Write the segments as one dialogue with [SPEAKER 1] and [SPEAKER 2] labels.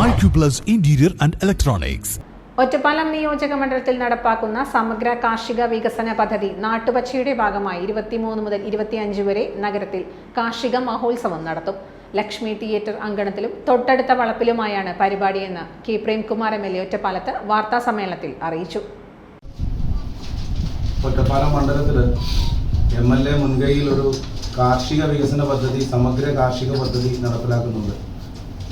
[SPEAKER 1] Interior and Electronics.
[SPEAKER 2] Ottapalam നിയോജക മണ്ഡലത്തിൽ നടപ്പാക്കുന്ന സമഗ്ര കാർഷിക വികസന പദ്ധതി നാട്ടുപച്ചയുടെ ഭാഗമായി ഇരുപത്തിമൂന്ന് മുതൽ ഇരുപത്തിയഞ്ച് വരെ നഗരത്തിൽ കാർഷിക മഹോത്സവം നടത്തും. ലക്ഷ്മി തിയേറ്റർ അങ്കണത്തിലും തൊട്ടടുത്ത വളപ്പിലുമായാണ് പരിപാടിയെന്ന് K Premkumar M L A ഒറ്റപ്പാലത്ത് വാർത്താ സമ്മേളനത്തിൽ അറിയിച്ചു.
[SPEAKER 3] ഒറ്റപ്പാലം മണ്ഡലത്തിൽ എം എൽ എ മുൻകൈയിൽ ഒരു കാർഷിക വികസന പദ്ധതി സമഗ്ര കാർഷിക പദ്ധതി നടപ്പിലാക്കുന്നുണ്ട്.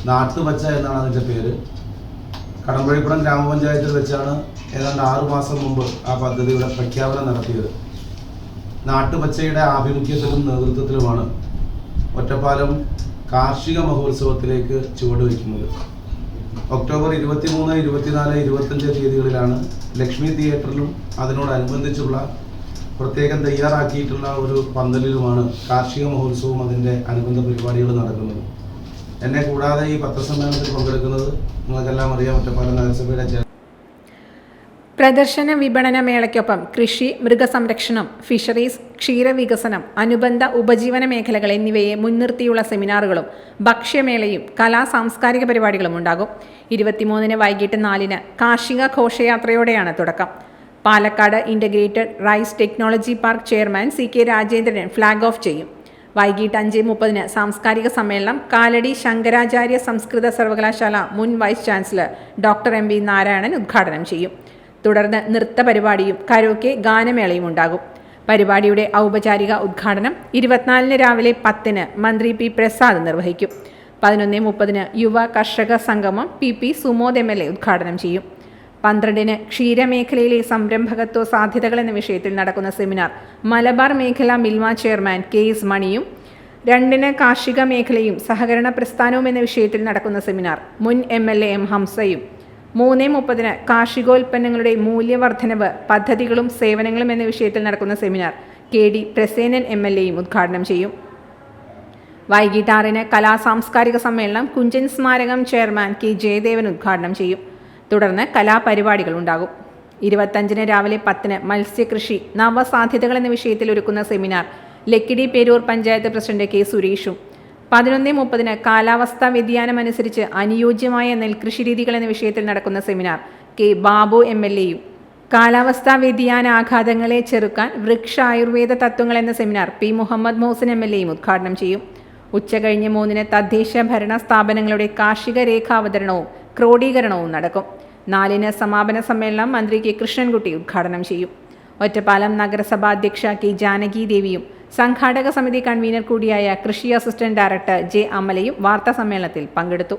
[SPEAKER 3] നാട്ടുപച്ച എന്നാണ് അതിന്റെ പേര്. കടമ്പഴിപ്പുറം ഗ്രാമപഞ്ചായത്തിൽ വെച്ചാണ് ഏതാണ്ട് ആറു മാസം മുമ്പ് ആ പദ്ധതിയുടെ പ്രഖ്യാപനം നടത്തിയത്. നാട്ടുപച്ചയുടെ ആഭിമുഖ്യത്തിലും നേതൃത്വത്തിലുമാണ് ഒറ്റപ്പാലം കാർഷിക മഹോത്സവത്തിലേക്ക് ചുവടുവെക്കുന്നത് ഒക്ടോബർ ഇരുപത്തിമൂന്ന് ഇരുപത്തിനാല് ഇരുപത്തഞ്ച് തീയതികളിലാണ് ലക്ഷ്മി തിയേറ്ററിലും അതിനോടനുബന്ധിച്ചുള്ള പ്രത്യേകം തയ്യാറാക്കിയിട്ടുള്ള ഒരു പന്തലിലുമാണ് കാർഷിക മഹോത്സവവും അതിന്റെ അനുബന്ധ പരിപാടികൾ നടക്കുന്നത്. എന്നെ കൂടാതെ ഈ പത്രസമ്മേളനത്തിൽ പങ്കെടുക്കുന്നത് നിങ്ങൾക്കെല്ലാം അറിയാം ഒറ്റപ്പാലം നഗരസഭയുടെ
[SPEAKER 2] പ്രദർശന വിപണന മേളയ്ക്കൊപ്പം കൃഷി മൃഗസംരക്ഷണം ഫിഷറീസ് ക്ഷീരവികസനം അനുബന്ധ ഉപജീവന മേഖലകൾ എന്നിവയെ മുൻനിർത്തിയുള്ള സെമിനാറുകളും ഭക്ഷ്യമേളയും കലാ സാംസ്കാരിക പരിപാടികളും ഉണ്ടാകും. ഇരുപത്തിമൂന്നിന് വൈകിട്ട് നാലിന് കാർഷിക ഘോഷയാത്രയോടെയാണ് തുടക്കം. Palakkad integrated rice technology park chairman C K Rajendran flag off ചെയ്യും. വൈകിട്ട് അഞ്ച് മുപ്പതിന് സാംസ്കാരിക സമ്മേളനം കാലടി ശങ്കരാചാര്യ സംസ്കൃത സർവകലാശാല മുൻ vice chancellor doctor M V Narayanan ഉദ്ഘാടനം ചെയ്യും. തുടർന്ന് നൃത്ത പരിപാടിയും കരോക്കെ ഗാനമേളയും ഉണ്ടാകും. പരിപാടിയുടെ ഔപചാരിക ഉദ്ഘാടനം ഇരുപത്തിനാലിന് രാവിലെ പത്തിന് മന്ത്രി പി പ്രസാദ് നിർവഹിക്കും. പതിനൊന്ന് മുപ്പതിന് യുവ കർഷക സംഗമം P P Sumod M L A ഉദ്ഘാടനം ചെയ്യും. പന്ത്രണ്ടിന് ക്ഷീരമേഖലയിലെ സംരംഭകത്വ സാധ്യതകൾ എന്ന വിഷയത്തിൽ നടക്കുന്ന സെമിനാർ. മലബാർ മേഖല മിൽമ ചെയർമാൻ കെ എസ് മണിയും രണ്ടിന് കാർഷിക മേഖലയും സഹകരണ പ്രസ്ഥാനവും എന്ന വിഷയത്തിൽ നടക്കുന്ന സെമിനാർ മുൻ എം എൽ എ എം ഹംസയും മൂന്ന് മുപ്പതിന് കാർഷികോൽപ്പന്നങ്ങളുടെ മൂല്യവർദ്ധനവ് പദ്ധതികളും സേവനങ്ങളും എന്ന വിഷയത്തിൽ നടക്കുന്ന seminar K D Prasenan M L എയും ഉദ്ഘാടനം ചെയ്യും. വൈകിട്ട് ആറിന് കലാ സാംസ്കാരിക സമ്മേളനം കുഞ്ചൻ സ്മാരകം ചെയർമാൻ കെ ജയദേവൻ ഉദ്ഘാടനം ചെയ്യും. തുടർന്ന് കലാപരിപാടികൾ ഉണ്ടാകും. ഇരുപത്തഞ്ചിന് രാവിലെ പത്തിന് മത്സ്യകൃഷി നവസാധ്യതകൾ എന്ന വിഷയത്തിൽ ഒരുക്കുന്ന seminar Lakkidi Perur panchayat president K സുരേഷും. പതിനൊന്ന് മുപ്പതിന് കാലാവസ്ഥാ വ്യതിയാനം അനുസരിച്ച് അനുയോജ്യമായ നെൽകൃഷി രീതികൾ എന്ന വിഷയത്തിൽ നടക്കുന്ന seminar K Babu M L എയും. കാലാവസ്ഥാ വ്യതിയാന ആഘാതങ്ങളെ ചെറുക്കാൻ വൃക്ഷ ആയുർവേദ തത്വങ്ങൾ എന്ന seminar P Muhammad Mohsin M L എയും ഉദ്ഘാടനം ചെയ്യും. ഉച്ചകഴിഞ്ഞ് മൂന്നിന് തദ്ദേശ ഭരണ സ്ഥാപനങ്ങളുടെ കാർഷിക രേഖാവതരണവും ക്രോഡീകരണവും നടക്കും. നാലിന് സമാപന സമ്മേളനം മന്ത്രി കെ കൃഷ്ണൻകുട്ടി ഉദ്ഘാടനം ചെയ്യും. ഒറ്റപ്പാലം നഗരസഭാ അധ്യക്ഷ കെ ജാനകി ദേവിയും സംഘാടക സമിതി കൺവീനർ കൂടിയായ കൃഷി അസിസ്റ്റന്റ് ഡയറക്ടർ ജെ അമലയും വാർത്താ സമ്മേളനത്തിൽ പങ്കെടുത്തു.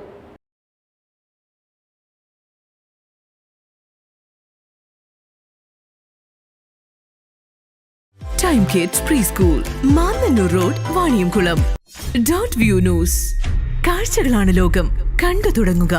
[SPEAKER 4] Time Kids preschool Mannannur road Vaniyamkulam dot view news കാഴ്ചകളാണ് ലോകം. കണ്ടു തുടങ്ങുക.